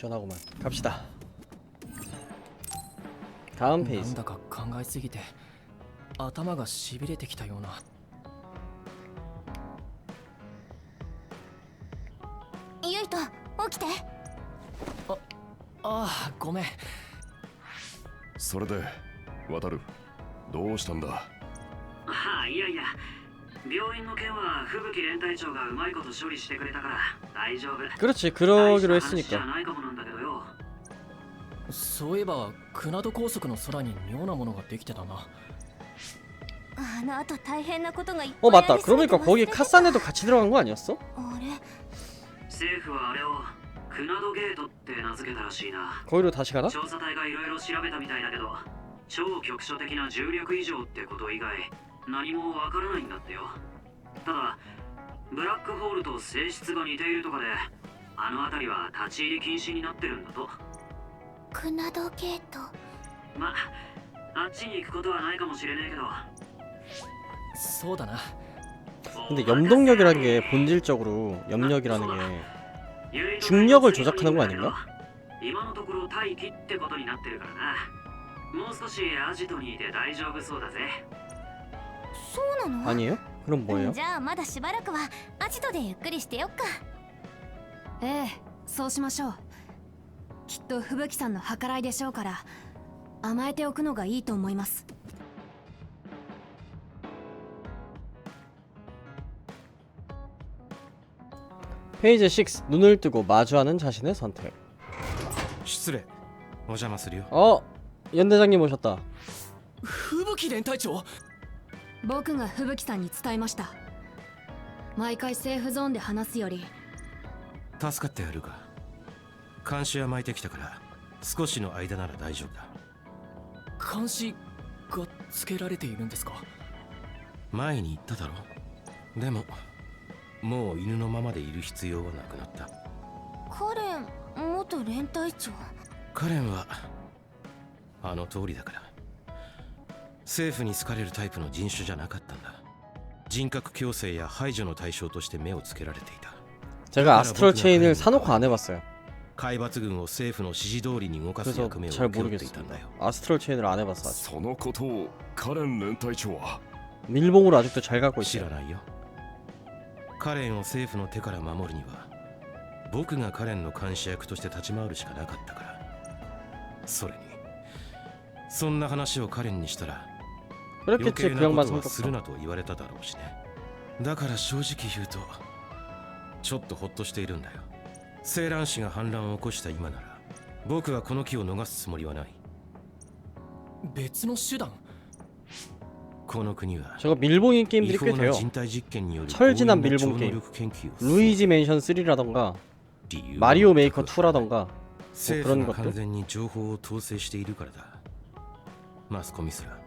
시원하구만 갑시다 다음 なん 페이지 だか考えすぎて頭がしびれてきたようなゆいと起きてああごめんそれで渡るどうしたんだはあいやいや 病院の件は吹雪連隊長がうまいこと処理してくれたから大丈夫 그렇지 大 그러기로 した話じゃ 했으니까 ないかもなんだけどよそういえばクナド高速の空に妙なものができてたなあの後大変なことがいっぱい 어 あり 맞다 すぎて 그러니까 거기 忘れてた 카사네도 같이 들어간 거 아니었어? あれ政府はあれをクナドゲートって名付けたらしいな 거기로 다시 가나? 調査隊がいろいろ調べたみたいだけど超局所的な重力異常ってこと以外 何もわからないんだってよただブラックホールと性質が似ているとかであの辺りは立ち入り禁止になってるんだとクナドゲートまあっちに行くことはないかもしれねえけどそうだな 근데 염동력이라는 게 본질적으로 염력이라는 게 중력을 조작하는 거 아닌가? 今のところ待機ってことになってるからなもう少しアジトにいて大丈夫そうだぜ そうなの 아니에요? 그럼 뭐예요? じゃあまだしばらくはアジトでゆっくりしてよっかええそうしましょうきっと吹雪さんの計らいでしょうから甘えておくのがいいと思います 페이지 6 눈을 뜨고 마주하는 자신의 선택 失礼お邪魔するよ 어 연대장님 오셨다 吹雪連隊長 僕が吹雪さんに伝えました。毎回セーフゾーンで話すより。助かってやるか。監視は巻いてきたから少しの間なら大丈夫だ。監視がつけられているんですか？前に言っただろ。でももう犬のままでいる必要はなくなった。カレン元連隊長？カレンはあの通りだから政府に好かれるタイプの人種じゃなかったんだ人格矯正や排除の対象として目をつけられていた 제가 아스트럴 체인을 사놓고 안 해봤어요 海抜軍を政府の指示通りに動かす 그래서 役目を 잘 請け負っていたん 모르겠습니다 だよ 아스트럴 체인을 안 해봤어 아직 そのことをカレン連隊長は 밀봉으로 아직도 잘 갖고 知 있어요 らないよカレンを政府の手から守るには僕がカレンの監視役として立ち回るしかなかったからそれにそんな話をカレンにしたら余 그랬겠지 計 그 なこ 양반 とはする 성격상 なと言われただろうしねだから正直言うとちょっとホッとしているんだよセーラン氏が反乱を起こした今なら僕はこの木を逃すつもりはない別の手段この国は 저거 밀봉인 게임들이 違 꽤 法な 돼요 人体実験による 철진한 強引な 밀봉 超能 게임 力研究を進め 루이지 맨션 3라던가 理由は 마리오 메이커 2라던가 政 그런 府が 것들 完全に情報を統制しているからだマスコミすら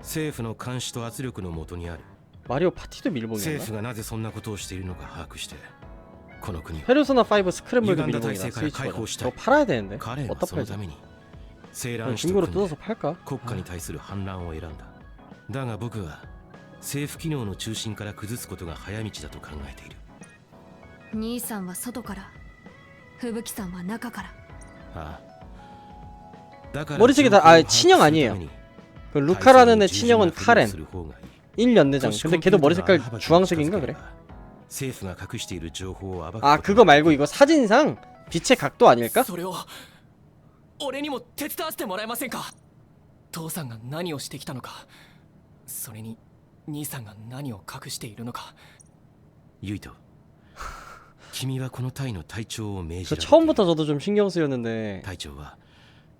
政府の監視と圧力のもとにある 마리오 파티도 政 밀봉이었나? 府がなぜそんなことをしているのか把握してこの国は 페르소나 5 스크램블도 유간다 밀봉이다体制から 스위치 解放 버전 したい 저거 팔아야 되는데 彼は 어디다 その 팔지? ためにセーラ 그냥 ン氏と 중고로 組ん 뜯어서 で 팔까? 国家に対する反乱を選んだだが僕は政府機能の中心から崩すことが早道だと考えている兄さんは外から吹雪さんは中からああだから 머리색이 다- 아, 친형 아니에요. 그 루카라는 애 친형은 카렌. 1년내장. 근데 걔도 머리 색깔 주황색인가 그래? 아 그거 말고 이거 사진상 빛의 각도 아닐까? 유이토. 그 처음부터 저도 좀 신경 쓰였는데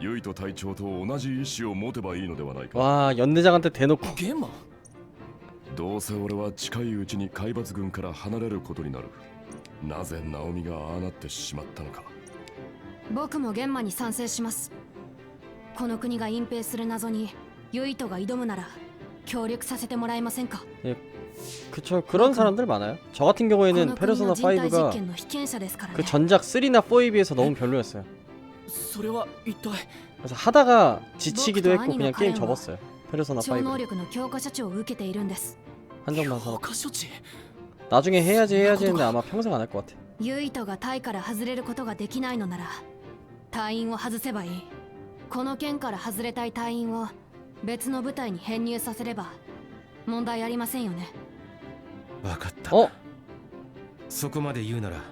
ユイと隊長と同じ意志を持てばいいのではないか 와 연대장한테 대놓고 ゲンマどうせ俺は近いうちに海抜軍から離れることになるなぜナオミがああなってしまったのか 僕も玄馬に賛成しますこの国が隠蔽する謎にユイトが挑むなら協力させてもらえませんか 그쵸 그런 사람들 많아요 저 같은 こ 경우에는 の国 페르소나 の人体実 5가 験の被験者ですからね 그 전작 3나 4에 비해서 너무 별로였어요 それは一体 그래서 하다가 지치기도僕と 했고 그냥兄の 게임 彼も 접었어요 페르소나 超能 5 力の強化処置を受けているんです 한정만 強 사놓고 化処置 나중에 해야지 해야지 했는데 아마 평생 안 할 것 같아 ユイトがタイから外れることができないのなら隊員を外せばいいこの県から外れたい隊員を別の部隊に編入させれば問題ありませんよね分かった。 어? そこまで言うなら、ユイトに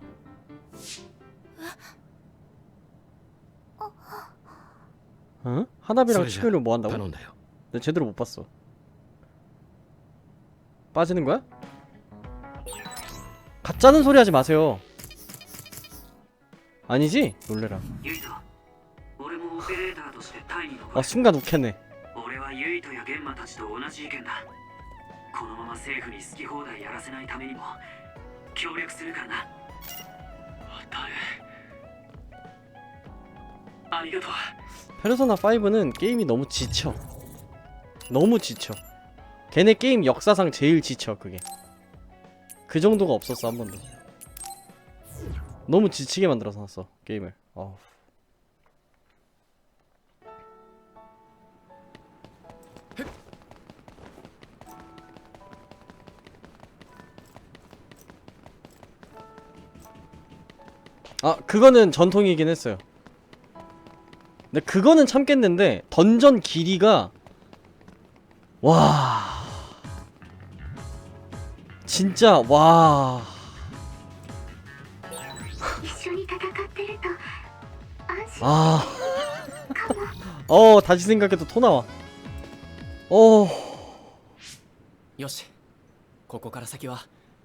응? 하나비랑 치면은 뭐 한다고? 나 제대로 못 봤어. 빠지는 거야? 가짜는 소리 하지 마세요. 아니지? 놀래라. 아 순간 웃겠네. 페르소나 5는 게임이 너무 지쳐. 너무 지쳐. 걔네 게임 역사상 제일 지쳐 그게. 그 정도가 없었어 한 번도. 너무 지치게 만들어서 놨어 게임을. 어우. 아 그거는 전통이긴 했어요 근데 그거는 참겠는데 던전 길이가 와 진짜 와 一緒に戦ってると安心 아. 어 다시 생각해도 토 나와. 어 よしここから先は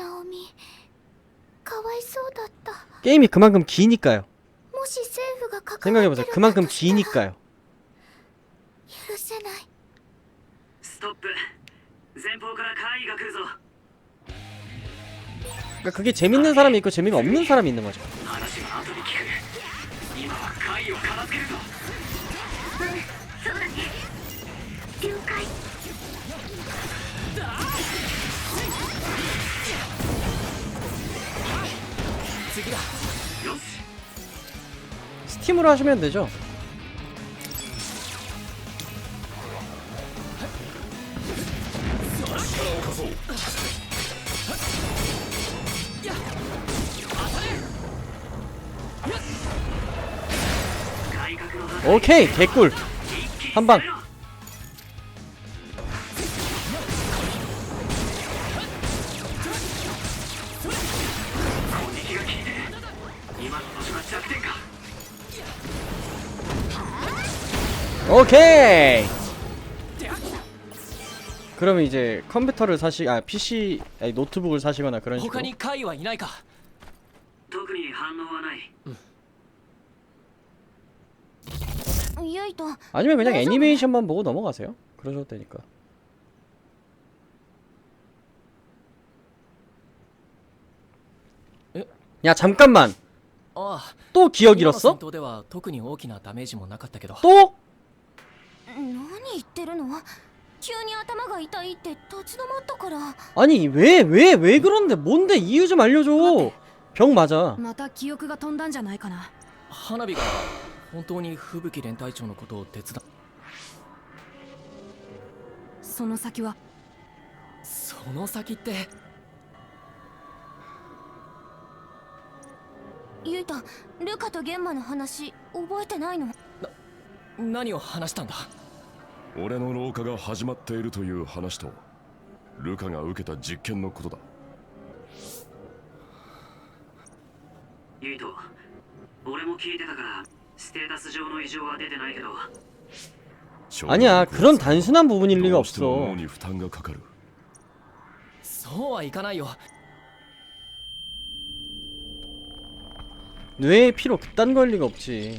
ナオミかわいそうだった 게임이 그만큼 기니까요. もし政府が関わって 생각해보세요. るんだ 그만큼 としたら 기니까요. 許せないストップ前方から怪異が来るぞ 그러니까 그게 재밌는 사람이 있고 재미가 없는 사람이 있는 거죠. 스팀으로 하시면 되죠. 오케이 개꿀. 한방. 그러면 이제 컴퓨터를 사시 아 PC 아니 노트북을 사시거나 그런 식으로 他に怪異はいないか特に反応はないユイと 아니면 그냥 맞아. 애니메이션만 보고 넘어가세요. 그러셔도 되니까. 에? 야 잠깐만. ああ 또 기억 今の戦 잃었어? 闘では特に大きなダメージもなかったけど 또? 何言ってるの 急に頭が痛いって立ち止まったから 아니 왜 왜 왜 그런데 뭔데 이유 좀 알려줘. 병 맞아. また記憶が飛んだんじゃないかな花火が 本当に吹雪連隊長のことを手伝その先はその先ってユイタルカと玄馬の話覚えてないの何を話したんだ 俺の老化が始まっているという話とルカが受けた実験のことだユイト俺も聞いてたからステータス上の異常は出てないけど 아니야 그런 단순한 부분일 리가 どうしても 없어 脳に負担がかかるそうはいかないよ 뇌에 피로 그딴 걸 리가 없지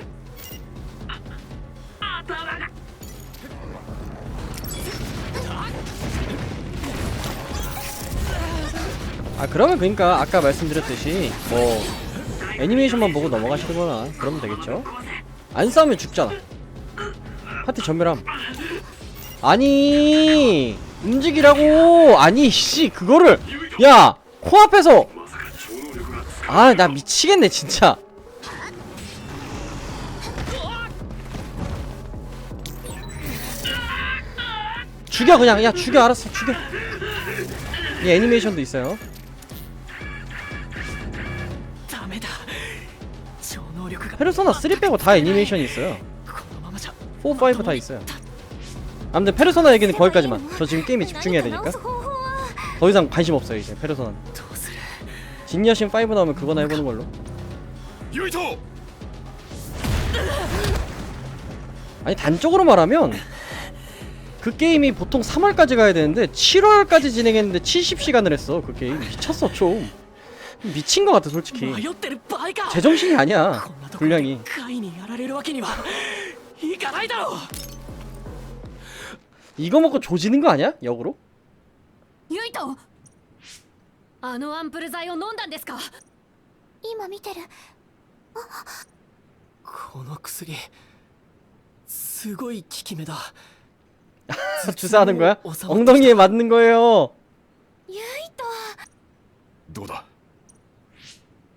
아 그러면 그러니까 아까 말씀드렸듯이 뭐 애니메이션만 보고 넘어가시거나. 그러면 되겠죠? 안 싸우면 죽잖아. 파티 전멸함. 아니 움직이라고! 아니 씨 그거를! 야 코앞에서! 아 나 미치겠네 진짜. 죽여 그냥. 야 죽여 알았어. 죽여. 이 애니메이션도 있어요 페르소나 3 빼고 다 애니메이션이 있어요. 4, 5 다 있어요. 아무튼 페르소나 얘기는 거기까지만. 저 지금 게임에 집중해야 되니까. 더 이상 관심 없어요 이제 페르소나 진여신 5 나오면 그거나 해보는 걸로. 아니 단적으로 말하면 그 게임이 보통 3월까지 가야 되는데 7월까지 진행했는데 70시간을 했어 그 게임. 미쳤어 좀 미친 것 같아 솔직히 迷ってる場合か 제정신이 아니야 こんなところで 분량이 カイにやられるわけにはいかないだろう 이거 먹고 조지는 거 아니야? 역으로? ユイトあのアンプル剤を飲んだんですか今見てるこの薬すごい効き目だ 주사하는 거야? 어, 어서 엉덩이에 맞는 거예요 ユイタどうだあ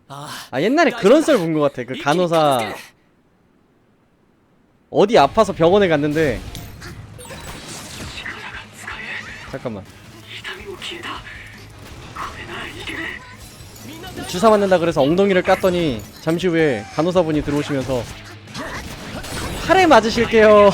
아 옛날에 그런 썰 본 것 같아. 그 간호사 어디 아파서 병원에 갔는데. 잠깐만. 주사 맞는다 그래서 엉덩이를 깠더니 잠시 후에 간호사분이 들어오시면서 팔에 맞으실게요.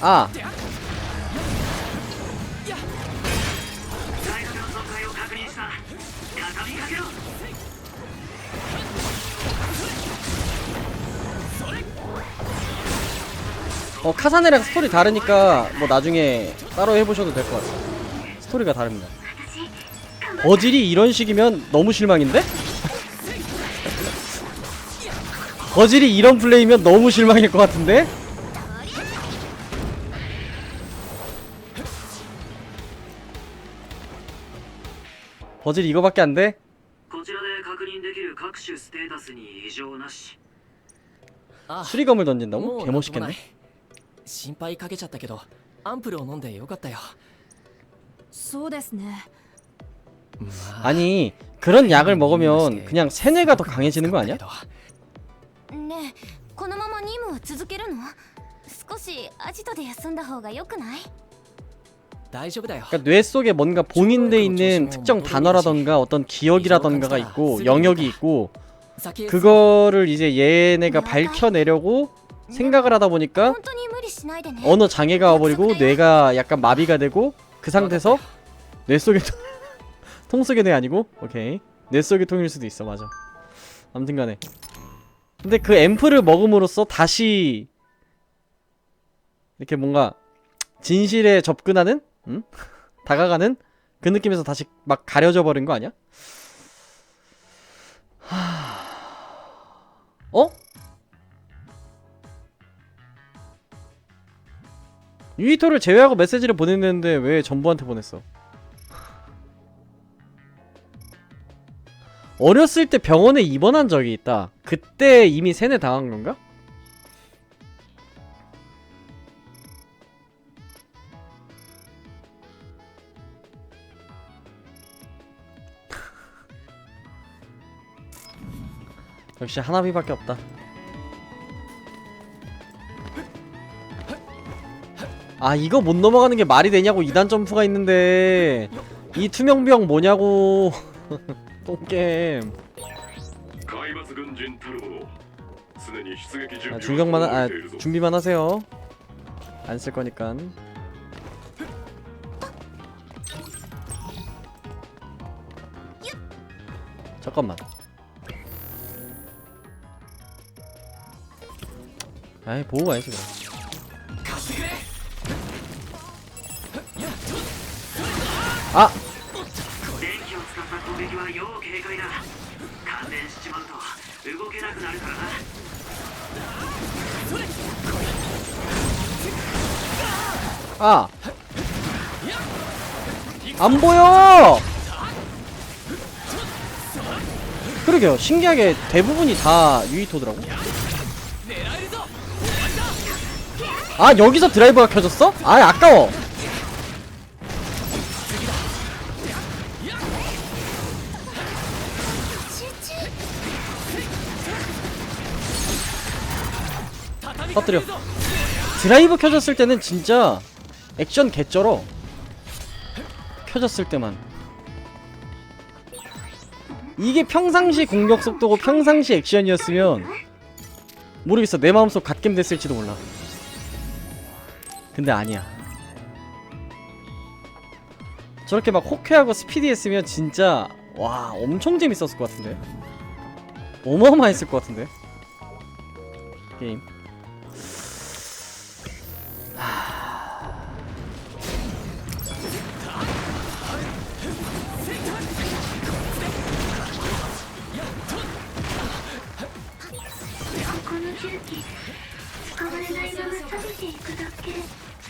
아! 어 카사네랑 스토리 다르니까 뭐 나중에 따로 해보셔도 될 것 같아요 스토리가 다릅니다 어질이 이런 식이면 너무 실망인데? 어질이 이런 플레이면 너무 실망일 것 같은데? 버질 이거밖에 안 돼? こちらで確認できる各種ステータスに異常なしあ 수리검을 も 던진다고? うなんともな 개멋있겠네 い心配かけちゃったけどアンプルを飲んでよかったよそうですねまあ 아니 그런 약을 먹으면 그냥 세뇌가 더 강해지는 거 아니야? ねえこのまま任務は続けるの 少しアジトで休んだ方が良くない大丈夫だよ 그러니까 뇌 속에 뭔가 봉인돼 있는 특정 단어라던가 어떤 기억이라던가가 있고 영역이 있고 그거를 이제 얘네가 밝혀내려고 생각을 하다 보니까 언어 장애가 와버리고 뇌가 약간 마비가 되고 그 상태에서 뇌 속에 통 속에 뇌 아니고? 오케이. 뇌 속에 통일 수도 있어. 맞아. 아무튼간에. 근데 그 앰프를 먹음으로써 다시 이렇게 뭔가 진실에 접근하는 응? 다가가는 그 느낌에서 다시 막 가려져 버린 거 아니야? 하... 어? 유이토를 제외하고 메시지를 보냈는데 왜 전부한테 보냈어? 어렸을 때 병원에 입원한 적이 있다. 그때 이미 세뇌 당한 건가? 역시 하나비밖에 없다. 아 이거 못 넘어가는 게 말이 되냐고 2단 점프가 있는데. 이 투명병 뭐냐고. 똥겜 아, 중경만 하, 아 준비만 하세요. 안 쓸 거니까. 잠깐만. 아니 보고 가야지 그럼 아! 아! 안 보여! 그러게요. 신기하게 대부분이 다 유이토더라고. 아, 여기서 드라이버가 켜졌어? 아, 아까워. 터뜨려. 드라이브 켜졌을 때는 진짜 액션 개쩔어. 켜졌을 때만. 이게 평상시 공격 속도고 평상시 액션이었으면 모르겠어 내 마음속 갓겜 됐을지도 몰라. 근데 아니야. 저렇게 막 호쾌하고 스피디했으면 진짜 와 엄청 재밌었을 것 같은데. 어마어마했을 것 같은데. 게임.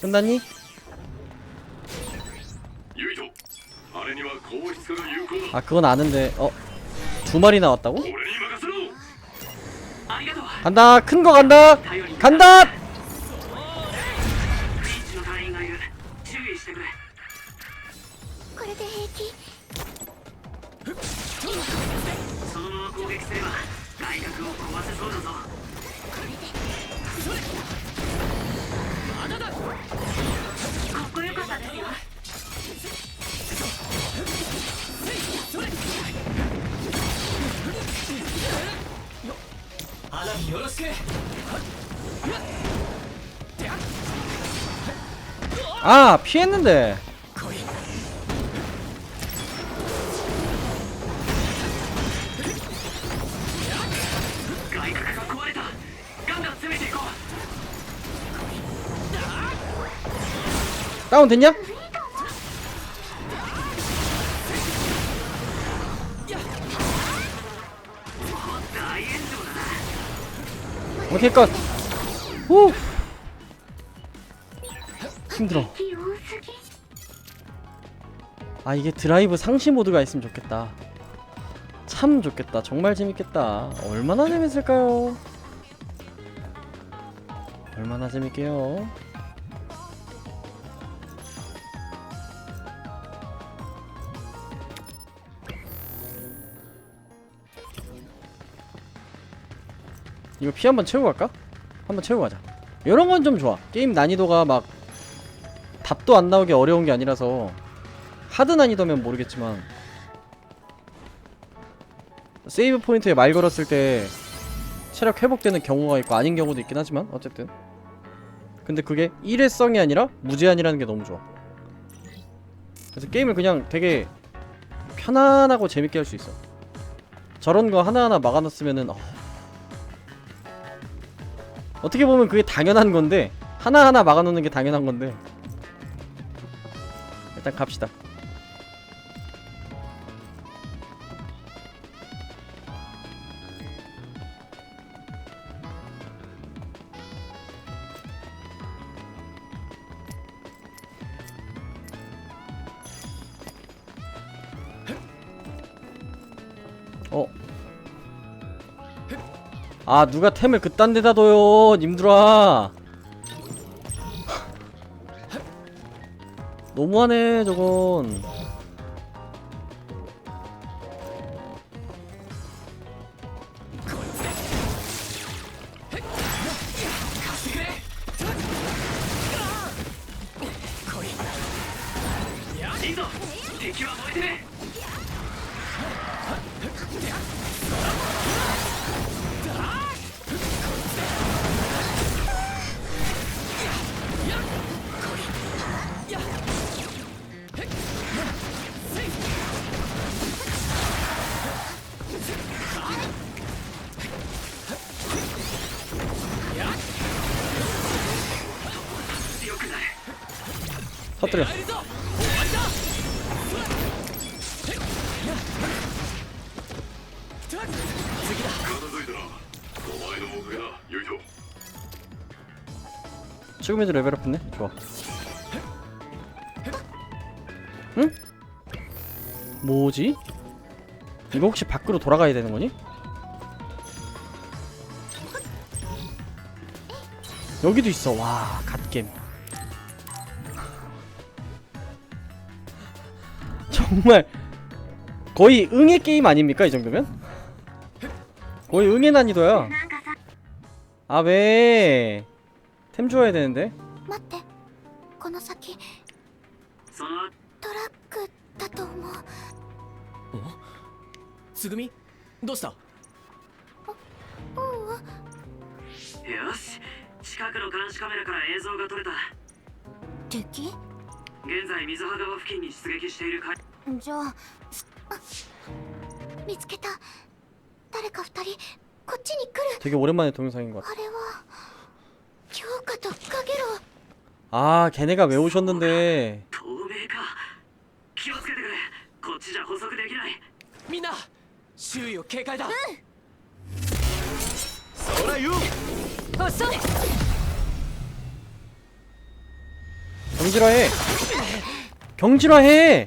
끝났니? 아 그건 아는데 어? 두 마리 나왔다고? 간다! 큰 거 간다! 간다! 아 피했는데 다운 됐냐? 오케이 컷 후! 힘들어. 아 이게 드라이브 상시 모드가 있으면 좋겠다. 참 좋겠다. 정말 재밌겠다. 얼마나 재밌을까요? 얼마나 재밌게요? 이거 피 한번 채우고 갈까? 한번 채우고 가자. 이런 건 좀 좋아. 게임 난이도가 막 답도 안 나오게 어려운 게 아니라서 하드 난이도면 모르겠지만 세이브 포인트에 말 걸었을 때 체력 회복되는 경우가 있고 아닌 경우도 있긴 하지만 어쨌든. 근데 그게 일회성이 아니라 무제한이라는 게 너무 좋아. 그래서 게임을 그냥 되게 편안하고 재밌게 할 수 있어. 저런 거 하나하나 막아놨으면은 어... 어떻게 보면 그게 당연한 건데 하나하나 막아놓는 게 당연한 건데 일단 갑시다 어. 아 누가 템을 그딴 데다 둬요 님들아 너무하네 저건 터뜨려 지금 이제 레벨 업했네 좋아 응? 뭐지? 이거 혹시 밖으로 돌아가야 되는 거니? 여기도 있어 와 갓겜 정말 거의 응애 게임 아닙니까 이 정도면? 거의 응애 난이도야 아 왜? 템 줘야 되는데 待って つぐみどうしたううんよし近くの監視カメラから映像が撮れた敵現在水波川付近に出撃しているかじゃあすあ見つけた誰か二人こっちに来る 되게 오랜만에 동영상인 것 같아 あれは京花と影ロ 아 걔네가 왜 오셨는데 透明か気をつけてくれこっちじゃ捕捉できないみんな 周囲を警戒だ遅い 경질화해 경질화해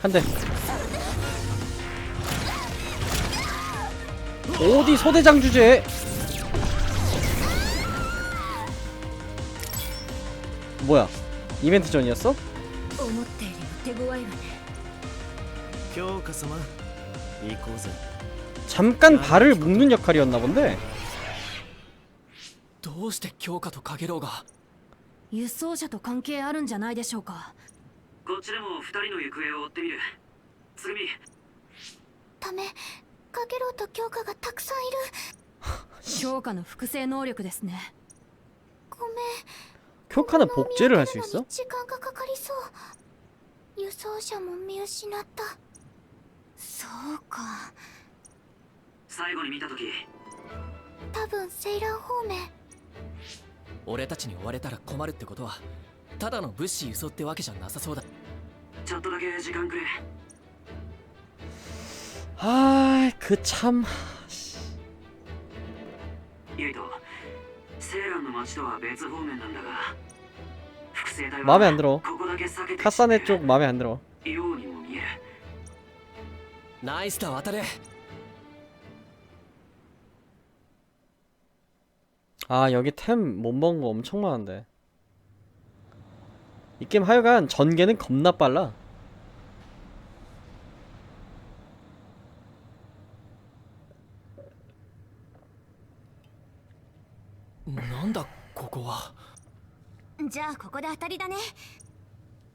한대 어디 소대장 주제 뭐야 이벤트 전이었어? 思ったよりも手強いわね京香様行こうぜ 잠깐 발을 묶는 역할이었나 본데 どうして強化とカゲロウが輸送車と関係あるんじゃないでしょうか こっちでも二人の行方を追ってみるつぐみためかげろうと強化がたくさんいる強化の複製能力ですねごめん 쿄카는 복제를 할 수 있어? 時間がかかりそう輸送車も見失ったそうか最後に見た時多分セイラン方面俺たちに追われたら困るってことは ただの物資輸送ってわけじゃなさそうだちょっとだけ時間くれ 아, 그 참. ユイトセーランの町とは別方面なんだが複製体は 마음에 안 들어. ここだけ避けて 카사네 쪽 마음에 안 들어. ようにも見えるナイスだ渡れ 아, 여기 템 못 먹은 거 엄청 많은데. 이 게임 하여간 전개는 겁나 빨라. なんだここはじゃあここで当たりだね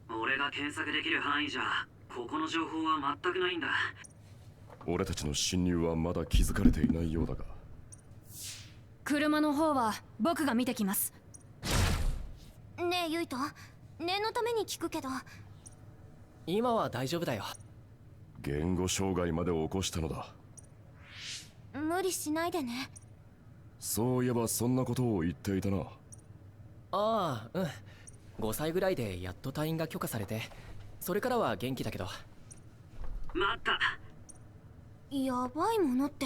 俺が検索できる範囲じゃここの情報は全くないんだ俺たちの侵入はまだ気づかれていないようだが車の方は僕が見てきますねえユイト 念のために聞くけど。今は大丈夫だよ。言語障害まで起こしたのだ。無理しないでね。そういえばそんなことを言っていたな。ああうん。5歳ぐらいでやっと退院が許可されて。それからは元気だけど。また。やばいものって。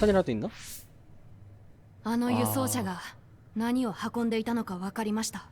何なっていんの？あの輸送車が何を運んでいたのか分かりました。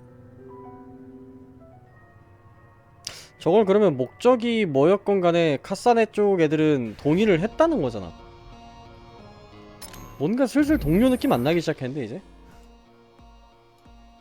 저걸 그러면 목적이 뭐였건 간에 카사네 쪽 애들은 동의를 했다는 거잖아. 뭔가 슬슬 동료 느낌 안 나기 시작했는데 이제?